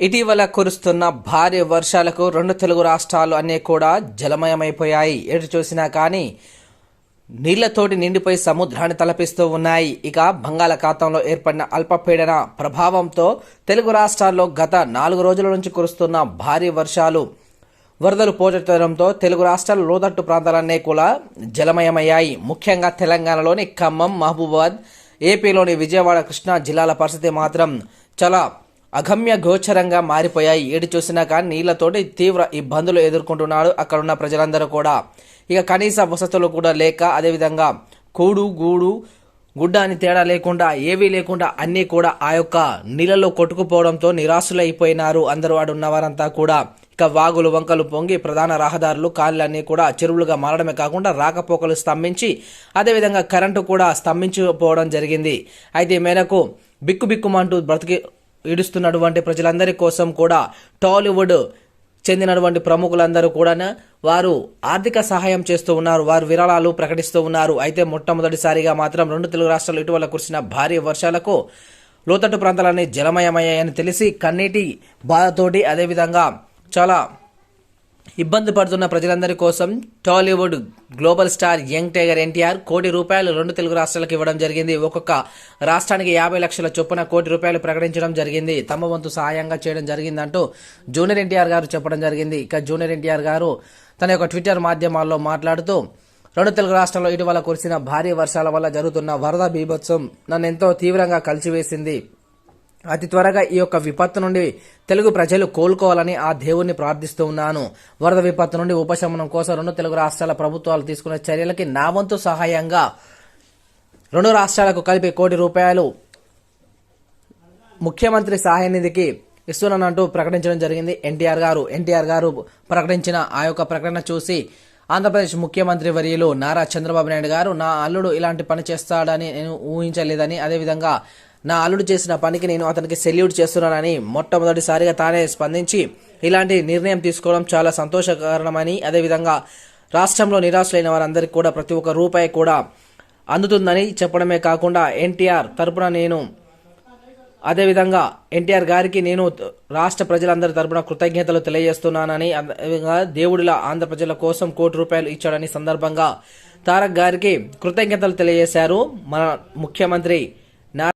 ఇటీవల కురుస్తున్న భారీ వర్షాలకు రెండు తెలుగు రాష్ట్రాలు అన్నీ కూడా జలమయమైపోయాయి. ఎటు చూసినా కానీ నీళ్ళతోటి నిండిపోయి సముద్రాన్ని తలపిస్తూ ఉన్నాయి. ఇక బంగాళాఖాతంలో ఏర్పడిన అల్పపీడన ప్రభావంతో తెలుగు రాష్ట్రాల్లో గత నాలుగు రోజుల నుంచి కురుస్తున్న భారీ వర్షాలు వరదలు పోటెత్తడంతో తెలుగు రాష్ట్రాల లోతట్టు ప్రాంతాలన్నీ కూడా జలమయమయ్యాయి. ముఖ్యంగా తెలంగాణలోని ఖమ్మం మహబూబాద్ ఏపీలోని విజయవాడ కృష్ణా జిల్లాల పరిస్థితి మాత్రం చాలా అగమ్య గోచరంగా మారిపోయాయి. ఏడు చూసినా కానీ నీళ్ళతోటి తీవ్ర ఇబ్బందులు ఎదుర్కొంటున్నారు అక్కడున్న ప్రజలందరూ కూడా. ఇక కనీస వసతులు కూడా లేక అదేవిధంగా కూడు గూడు గుడ్డ అని తేడా లేకుండా ఏవీ లేకుండా అన్నీ కూడా ఆ యొక్క నీళ్ళలో కొట్టుకుపోవడంతో నిరాశులైపోయినారు అందరూ వాడు ఉన్నవారంతా కూడా. ఇక వాగులు వంకలు పొంగి ప్రధాన రహదారులు కాళ్ళన్నీ కూడా చెరువులుగా మారడమే కాకుండా రాకపోకలు స్తంభించి అదేవిధంగా కరెంటు కూడా స్తంభించిపోవడం జరిగింది. అయితే మేరకు మేరకు బిక్కుబిక్కుమంటూ బ్రతికి ఈడుస్తున్నటువంటి ప్రజలందరి కోసం కూడా టాలీవుడ్ చెందినటువంటి ప్రముఖులందరూ కూడా వారు ఆర్థిక సహాయం చేస్తూ ఉన్నారు వారు విరాళాలు ప్రకటిస్తూ ఉన్నారు. అయితే మొట్టమొదటిసారిగా మాత్రం రెండు తెలుగు రాష్ట్రాలు ఇటీవల కురిసిన భారీ వర్షాలకు లోతట్టు ప్రాంతాలన్నీ జలమయమయ్యాయని తెలిసి కన్నీటి బాధతోటి అదేవిధంగా చాలా ఇబ్బంది పడుతున్న ప్రజలందరి కోసం Tollywood global star young tiger NTR కోటి రూపాయలు రెండు తెలుగు రాష్ట్రాలకు ఇవ్వడం జరిగింది. ఒక్కొక్క రాష్ట్రానికి యాభై లక్షల చొప్పున కోటి రూపాయలు ప్రకటించడం జరిగింది. తమ వంతు సహాయంగా చేయడం జరిగిందంటూ జూనియర్ ఎన్టీఆర్ గారు చెప్పడం జరిగింది. ఇక జూనియర్ ఎన్టీఆర్ గారు తన యొక్క ట్విట్టర్ మాధ్యమాల్లో మాట్లాడుతూ రెండు తెలుగు రాష్ట్రాల్లో ఇటీవల కురిసిన భారీ వర్షాల వల్ల జరుగుతున్న వరద బీభత్సం నన్ను ఎంతో తీవ్రంగా కలిసివేసింది. అతి త్వరగా ఈ యొక్క విపత్తు నుండి తెలుగు ప్రజలు కోలుకోవాలని ఆ దేవుణ్ణి ప్రార్థిస్తూ ఉన్నాను. వరద విపత్తు నుండి ఉపశమనం కోసం రెండు తెలుగు రాష్ట్రాల ప్రభుత్వాలు తీసుకున్న చర్యలకి నా వంతు సహాయంగా రెండు రాష్ట్రాలకు కలిపి కోటి రూపాయలు ముఖ్యమంత్రి సహాయ నిధికి ఇస్తున్నానంటూ ప్రకటించడం జరిగింది. ఎన్టీఆర్ గారు ఎన్టీఆర్ గారు ప్రకటించిన ఆ యొక్క ప్రకటన చూసి ఆంధ్రప్రదేశ్ ముఖ్యమంత్రి వర్యులు నారా చంద్రబాబు నాయుడు గారు నా అల్లుడు ఇలాంటి పని చేస్తాడని నేను ఊహించలేదని అదేవిధంగా నా అల్లుడు చేసిన పనికి నేను అతనికి సెల్యూట్ చేస్తున్నానని మొట్టమొదటిసారిగా తానే స్పందించి ఇలాంటి నిర్ణయం తీసుకోవడం చాలా సంతోషకరమని అదేవిధంగా రాష్ట్రంలో నిరాశలైన వారందరికీ కూడా ప్రతి ఒక్క రూపాయి కూడా అందుతుందని చెప్పడమే కాకుండా ఎన్టీఆర్ తరపున నేను అదేవిధంగా ఎన్టీఆర్ గారికి నేను రాష్ట్ర ప్రజలందరి తరపున కృతజ్ఞతలు తెలియజేస్తున్నానని అదేవిధంగా దేవుడిలా ఆంధ్ర ప్రజల కోసం కోటి రూపాయలు ఇచ్చాడని సందర్భంగా తారక్ గారికి కృతజ్ఞతలు తెలియజేశారు. మన ముఖ్యమంత్రి